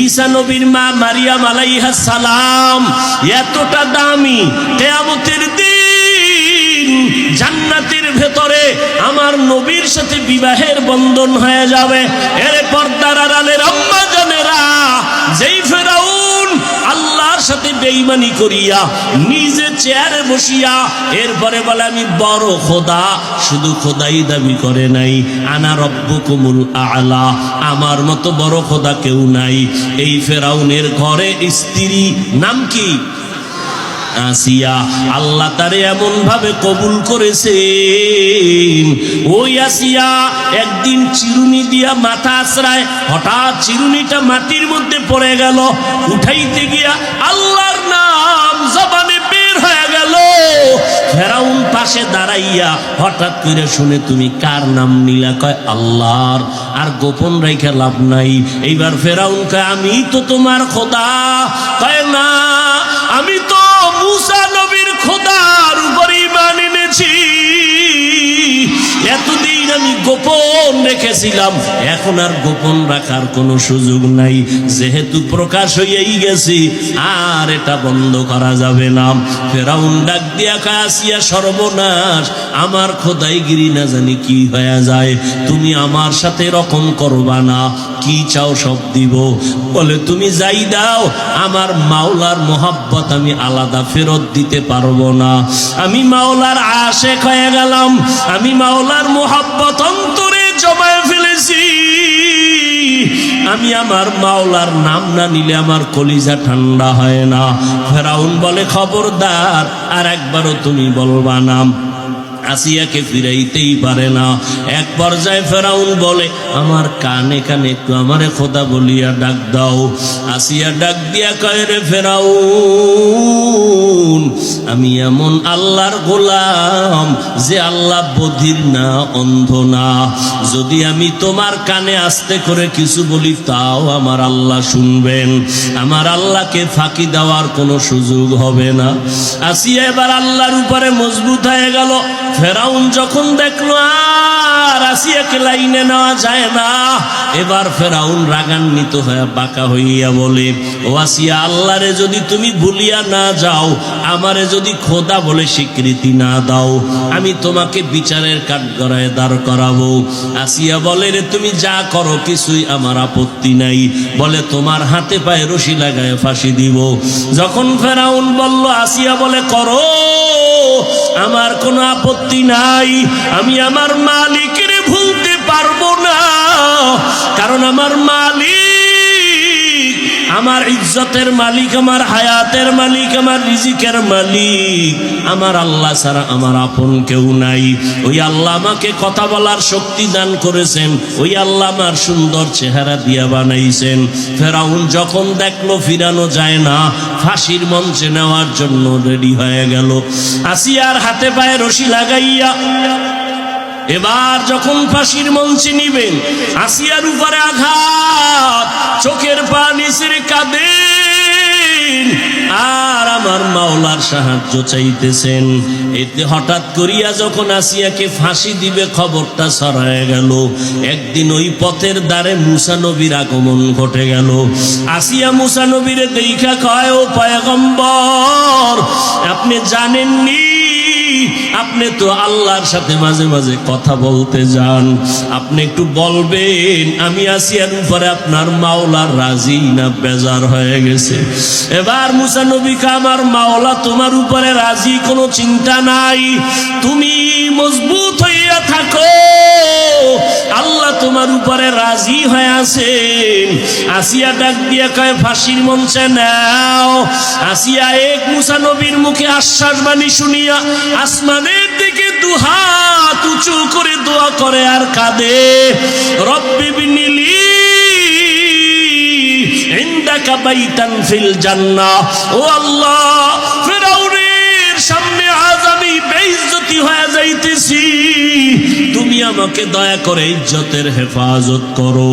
ঈসা নবীর মা মারিয়াম আলাইহা সালাম এতটা দামি কেয়ামতের দিন জান্নাতের ভেতরে আমার নবীর সাথে বিবাহের বন্ধন হয়ে যাবে। এর পর্দার আড়ালের বেইমানি করিয়া নিজে চেয়ারে বসিয়া এরপরে বলে, আমি বড় খোদা, শুধু খোদাই দাবি করে নাই। আনা রব্বকুমুল আলা, আমার মতো বড় খোদা কেউ নাই। এই ফেরাউনের ঘরে স্ত্রী নাম কি? আসিয়া আল্লাহ তারে এমন ভাবে কবুল করেছেন। ওই আসিয়া একদিন চিরুনি দিয়া মাথা আশ্রায়, হঠাৎ চিরুনিটা মাটির মধ্যে পড়ে গেল। উঠাইতে গিয়া দাঁড়াইয়া হঠাৎ করে শুনে তুমি কার নাম নিলা? কয়, আল্লাহর। আর গোপন রেখে লাভ নাই। এইবার ফেরাউন কয়, আমি তো তোমার খোদা। কয়, না, আমি তো মুসা রেখেছিলাম। এখন আর গোপন রাখার কোনো সুযোগ নাই। যেহেতু প্রকাশ হয়েই গেছি, আর এটা বন্ধ করা যাবে না। ফেরাউন ডাক দিয়া কাসিয়া, সর্বনাশ, আমার খোদাইগিরি না জানি কি হয়ে যায়। তুমি আমার সাথে রকম করবা না। কি চাও সব দিব। বলে, তুমি যাই দাও, আমার মাওলার মোহাব্বত আমি আলাদা ফেরত দিতে পারব না। আমি মাওলার আশেক হয়ে গেলাম। আমি মাওলার মোহাব্বত অন্তরে জমায়ে ফেলেছি। আমি আমার মাওলার নাম না নিলে আমার কলিজা ঠান্ডা হয় না। ফেরাউন বলে, খবরদার, আর একবারও তুমি বলবা নাম। আসিয়াকে ফিরাইতেই পারে না। এক পর্যায়ে ফেরাউন বলে, আমার কানে কানে একটু আমারে খোদা বলিয়া ডাক দাও। আসিয়া ডাক দিয়া কয়, রে ফেরাউন, আমি এমন আল্লাহর গোলাম যে আল্লাহ বধির না, অন্ধ না। যদি আমি তোমার কানে আস্তে করে কিছু বলি, তাও আমার আল্লাহ শুনবেন। আমার আল্লাহকে ফাঁকি দেওয়ার কোনো সুযোগ হবে না। আসিয়া এবার আল্লাহর উপরে মজবুত হয়ে গেল। ফেরাউন যখন দেখল, আর আসিয়াকে লাইনে নেওয়া যায় না। এবার ফেরাউন রাগান্বিত হয়ে বাঁকা হইয়া বলে, ও আসিয়া, আল্লাহরে যদি তুমি ভুলিয়া না যাও, আমারে যদি খোদা বলে স্বীকৃতি না দাও, আমি তোমাকে বিচারের কাঠগড়ায় দাঁড় করাবো। আসিয়া বলে, রে, তুমি যা করো, কিছুই আমার আপত্তি নাই। বলে, তোমার হাতে পায়ে রশি লাগায় ফাঁসি দিব। যখন ফেরাউন বলল, আসিয়া বলে, করো আমার কোনো আপত্তি নাই। আমি আমার মালিকের ভুলতে পারব না। কারণ আমার মালিক আমার ইজ্জতের মালিক, আমার হায়াতের মালিক, আমার রিজিকের মালিক। আমার আল্লাহ ছাড়া আমার আপন কেউ নাই। ওই আল্লাহ আমাকে কথা বলার শক্তি দান করেছেন। ওই আল্লাহ আমার সুন্দর চেহারা দিয়া বানাইছেন। ফেরাউন যখন দেখল, ফিরানো যায় না। ফাঁসির মঞ্চে নেওয়ার জন্য রেডি হয়ে গেল। আসিয়ার হাতে পায়ে রশি লাগাইয়া এবার যখন ফাঁসির মঞ্চে নিবেন, আসিয়ার উপরে আঘাত, চোখের পানি ছেড়ে কাঁদেন। আর আমার মাওলার সাহায্য চাইতেছেন। এতে হঠাৎ করিয়া যখন আসিয়াকে ফাঁসি দিবে, খবরটা ছড়ায় গেল। একদিন ওই পথের দ্বারে মুসা নবীর আগমন ঘটে গেল। আসিয়া মুসা নবীরে দেখা কয়, ও পয়গম্বর, আপনি জানেননি আপনি তো আল্লাহর সাথে মাঝে মাঝে কথা বলতে যান। আপনি একটু বলবেন, আমি আসিয়ার উপরে আপনার মাওলার রাজি না বেজার হয়ে গেছে। এবার মুসা আমার মাওলা তোমার উপরে রাজি, কোনো চিন্তা নাই। তুমি মজবুত হইয়া থাকো। রাজি হয়ে আছেন। আসিয়া ডাক দিয়ে কয়, ফাঁসির মঞ্চে নাও। আসিয়া এক মুসা নবীর মুখে আশ্বাস বাণী শুনিয়া আসমানের দিকে দুহাত উঁচু করে দোয়া করে আর কাঁদে। রব্বি বিনিলি ইন্দাকা বাইতান ফিল জান্নাহ। ও আল্লাহ আমাকে দয়া করে ইজ্জতের হেফাজত করো।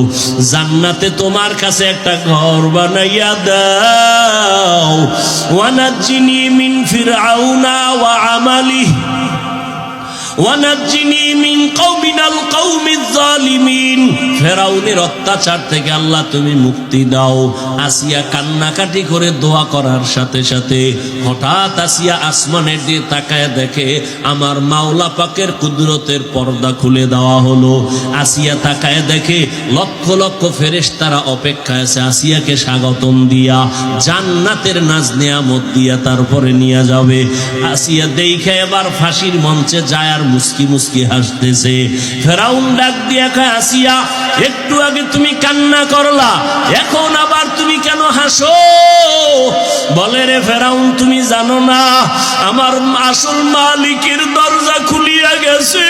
জান্নাতে তোমার কাছে একটা ঘর বানাইয়া দাও। ওয়ানাজ্জিনি মিন ফিরআউনা ওয়া জালিমিন। ফেরাউনের অত্যাচার থেকে আল্লাহ তুমি মুক্তি দাও। আসিয়া কান্নাকাটি করে দোয়া করার সাথে সাথে হঠাৎ আসিয়া আসমানের দিয়ে তাকায় দেখে আমার মাওলা পাকের কুদরতের পর্দা খুলে দেওয়া হলো। আসিয়া তাকায় দেখে লক্ষ লক্ষ ফেরেশতারা অপেক্ষায় আছে। আসিয়াকে স্বাগতম দিয়া, জান্নাতের নাজ নেয়ামত দিয়া তারপরে নিয়ে যাবে। আসিয়া দেখে এবার ফাঁসির মঞ্চে যায় আর মুস্কি মুস্কি হাসতেছে। ফেরাউন ডাক দিয়া কয়, আসিয়া, একটু আগে তুমি কান্না করলা, এখন আবার তুমি কেন হাসো? বলে রে ফেরাউন, তুমি জানো না, আমার আসল মালিকের দরজা খুলিয়া গেছে।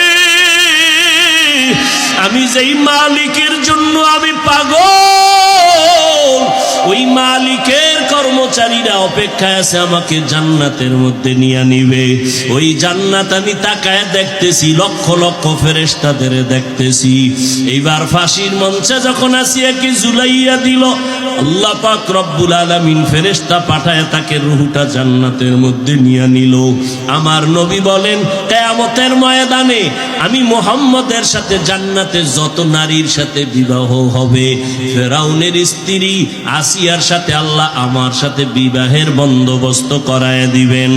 আমি যেই মালিকের জন্য আমি পাগল অপেক্ষায় আছে আমাকে জান্নাতের মধ্যে নিয়ে নিবে। ওই জান্নাত আমি তাকায় দেখতেছি, লক্ষ লক্ষ ফেরেশতাদের দেখতেছি। এইবার ফাঁসির মঞ্চে যখন আসিয়া কি জুলাইয়া দিল, আল্লাহ পাক রব্বুল আলামিন ফেরেশতা পাঠায় তাকে রুহুটা জান্নাতের মধ্যে নিয়ে নিল। আমার নবী বলেন, কেয়ামতের ময়দানে আমি মোহাম্মদের সাথে জান্নাতের যত নারীর সাথে বিবাহ হবে, ফেরাউনের স্ত্রী আসিয়ার সাথে আল্লাহ আমার সাথে বিবাহের বন্দোবস্ত করায় দিবেন।